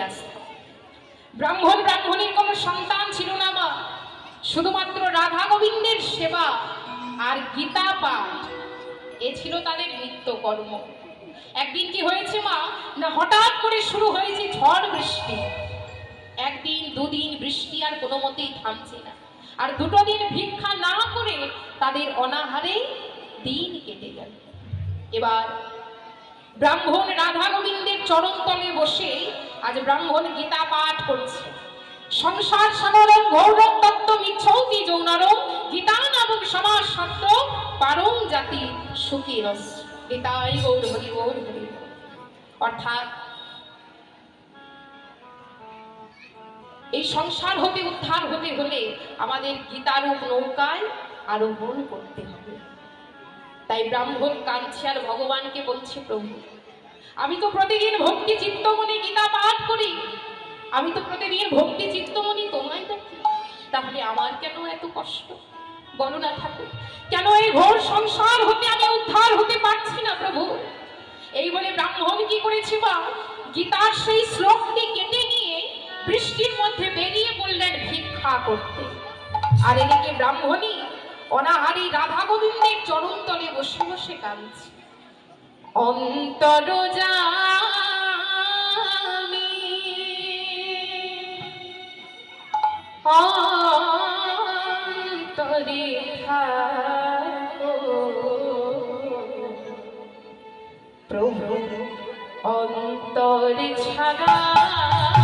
আসতাম ব্রাহ্মণ ব্রাহ্মণীর কোনো সন্তান ছিল না মা শুধুমাত্র রাধা গোবিন্দের সেবা আর গীতা পাঠ, এ ছিল তাদের নিত্য কর্ম। একদিন কি হয়েছে মা? না হঠাৎ করে শুরু হয়েছে ঝড় বৃষ্টি। একদিন, দুদিন বৃষ্টি আর কোনো মতেই থামছে না। আর দুটো দিন ভিক্ষা না করে তাদের অনাহারে দিন কেটে গেল। এবার ব্রাহ্মণ রাধা গোবিন্দের চরণ তলে বসে আজ ব্রাহ্মণ গীতা পাঠ করছে। সংসার সাগরম গৌরব তত্ত্ব মিচ্ছৌতি যৌনরম, গীতা নামক সমাজ সত্য পারং জাতি সুখী রস। গীতাই গৌর হরি গৌর হরি। অর্থাৎ এই সংসার হতে, উদ্ধার হতে হলে আমাদের গীতারূপ নৌকায় আরোহণ করতে হবে। তাই ব্রাহ্মণ আর ভগবানকে বলছে প্রভু আমি তো প্রতিদিন ভক্তি চিত্তমণি গীতা পাঠ করি। আমি তো প্রতিদিন ভক্তি চিত্তমণি, তোমায় দেখি। তাহলে আমার কেন এত কষ্ট? বলো না ঠাকুর, কেন এই ঘোর সংসার হতে আমি উদ্ধার হতে পারছি না প্রভু? এই বলে ব্রাহ্মণ কি করেছে বা গীতার সেই শ্লোকটি কেটে নিয়ে বৃষ্টির মধ্যে বেরিয়ে পড়লেন ভিক্ষা করতে। আর এদিকে ব্রাহ্মণী অনাহারী রাধা গোবিন্দের চরণ তলে বসে বসে কাঁদছে। অন্তর জামি অন্তরে প্রভু অন্তর ছাড়া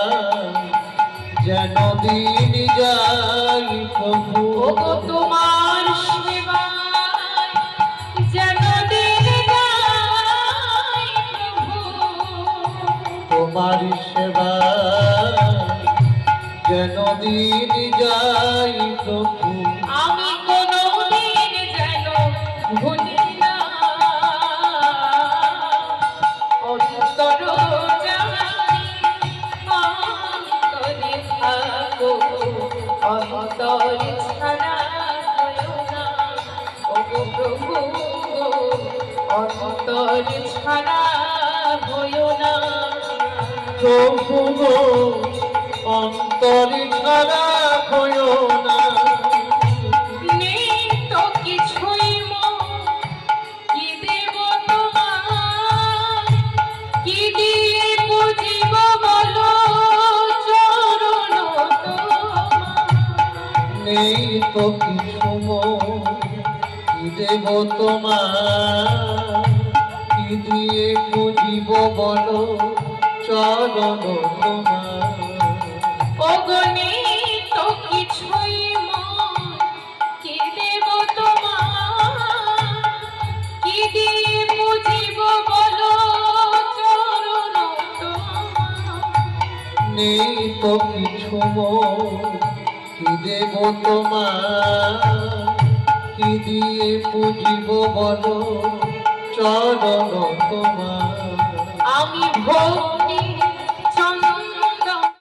যেন দিন যাই প্রভু। তোমার সেবায় যেন দিন যাই তোমার সেবা যেন দিন যাই প্রভু। অন্তর ছাড়া হয়ো না প্রভু অন্তর ছাড়া না। নেই তো কিছু মন, কি দেব তোমার কি দিয়ে বুঝিব বলো চরণ বলো চরণ? নেই তো কিছু মন, দেব তোমার? কি দিয়ে পুজিব বলো? চরণ তোমার। আমি ভক্তি